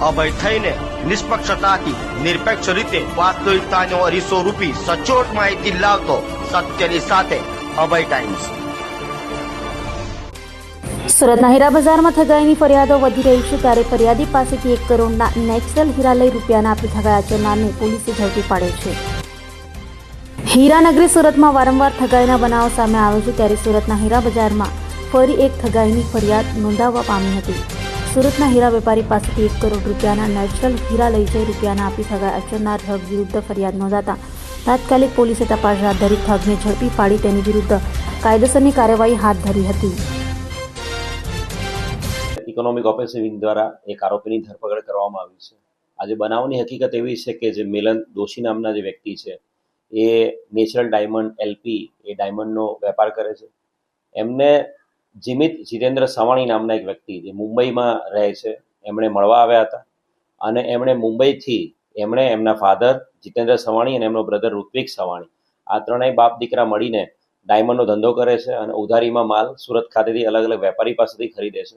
અભય થઈને નિષ્પક્ષતાથી, નિરપેક્ષ રીતે વાસ્તવિકતાનો અરીસો રૂપી સચોટ માહિતી લાવતો સત્યની સાથે અભય ટાઈમ્સ સુરતના હીરા બજારમાં ઠગાઈની ફરિયાદો વધી રહી છે ત્યારે ફરિયાદી પાસેથી એક કરોડના નેચરલ હીરા લઈ રૂપિયાના આપી ઠગાઈ આચરનારને પોલીસે ઝડપી પાડે છે. હીરાનગરી સુરતમાં વારંવાર ઠગાઈના બનાવો સામે આવે છે ત્યારે સુરતના હીરા બજારમાં ફરી એક ઠગાઈની ફરિયાદ નોંધાવવા પામી હતી. સુરતના હીરા વેપારી પાસેથી એક કરોડ રૂપિયાના નેચરલ હીરા લઈ જઈ રૂપિયાના આપી ઠગાઈ આચરનાર ઠગ વિરુદ્ધ ફરિયાદ નોંધાતા. તાત્કાલિક પોલીસે તપાસ હાથ ધરી ઠગને ઝડપી પાડી તેની વિરુદ્ધ કાયદેસરની કાર્યવાહી હાથ ધરી હતી. ઇકોનોમિક ઓફેન્સિવ દ્વારા એક આરોપીની ધરપકડ કરવામાં આવી છે. આજે બનાવની હકીકત એવી છે કે જે મિલન દોશી નામના જે વ્યક્તિ છે, એ નેચરલ ડાયમંડ એલપી એ ડાયમંડનો વેપાર કરે છે. એમને જીમિત જીતેન્દ્ર સવાણી નામના એક વ્યક્તિ જે મુંબઈમાં રહે છે. એમણે મળવા આવ્યા હતા અને એમણે મુંબઈથી એમણે એમના ફાધર જીતેન્દ્ર સવાણી અને એમનો બ્રધર ઋત્વિક સવાણી આ ત્રણેય બાપ દીકરા મળીને ડાયમંડનો ધંધો કરે છે અને ઉધારીમાં માલ સુરત ખાતેથી અલગ અલગ વેપારી પાસેથી ખરીદે છે.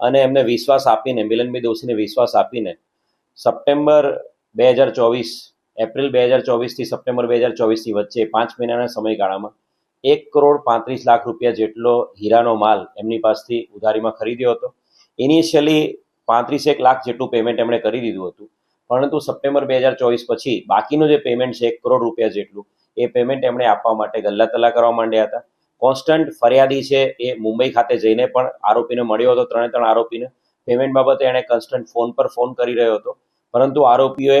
અને એમને વિશ્વાસ આપીને મિલનભાઈ દોશીને વિશ્વાસ આપીને સપ્ટેમ્બર બે હજાર ચોવીસ, એપ્રિલ બે હજાર ચોવીસથી સપ્ટેમ્બર બે હજાર ચોવીસની વચ્ચે પાંચ મહિનાના સમયગાળામાં એક કરોડ પાંત્રીસ લાખ રૂપિયા જેટલો હીરાનો માલ એમની પાસેથી ઉધારીમાં ખરીદ્યો હતો. ઇનિશિયલી પાંત્રીસેક લાખ જેટલું પેમેન્ટ એમણે કરી દીધું હતું. પરંતુ સપ્ટેમ્બર બે હજાર ચોવીસ પછી બાકીનું જે પેમેન્ટ છે, એક કરોડ રૂપિયા જેટલું, એ પેમેન્ટ એમણે આપવા માટે ગલ્લા તલ્લા કરવા માંડ્યા હતા. કોન્સ્ટન્ટ ફરિયાદી છે એ મુંબઈ ખાતે જઈને પણ આરોપીને મળ્યો હતો, ત્રણે ત્રણ આરોપીને. પેમેન્ટ બાબતે એણે કન્સ્ટન્ટ ફોન પર ફોન કરી રહ્યો હતો. પરંતુ આરોપીઓએ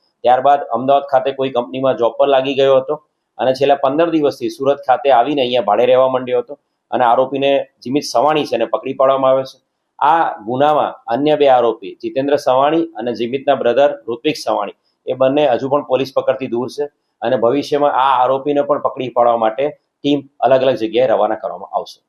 ત્યારબાદ અમદાવાદ ખાતે કોઈ કંપનીમાં જોબ પર લાગી ગયો હતો અને છેલ્લા પંદર દિવસથી સુરત ખાતે આવીને અહીંયા ભાડે રહેવા માંડ્યો હતો અને આરોપીને જીમિત સવાણી છે એને પકડી પાડવામાં આવે છે. આ ગુનામાં અન્ય બે આરોપી, જીતેન્દ્ર સવાણી અને જીમિતના બ્રધર ઋત્વિક સવાણી, એ બંને હજુ પણ પોલીસ પકડથી દૂર છે અને ભવિષ્યમાં આ આરોપીને પણ પકડી પાડવા માટે ટીમ અલગ અલગ જગ્યાએ રવાના કરવામાં આવશે.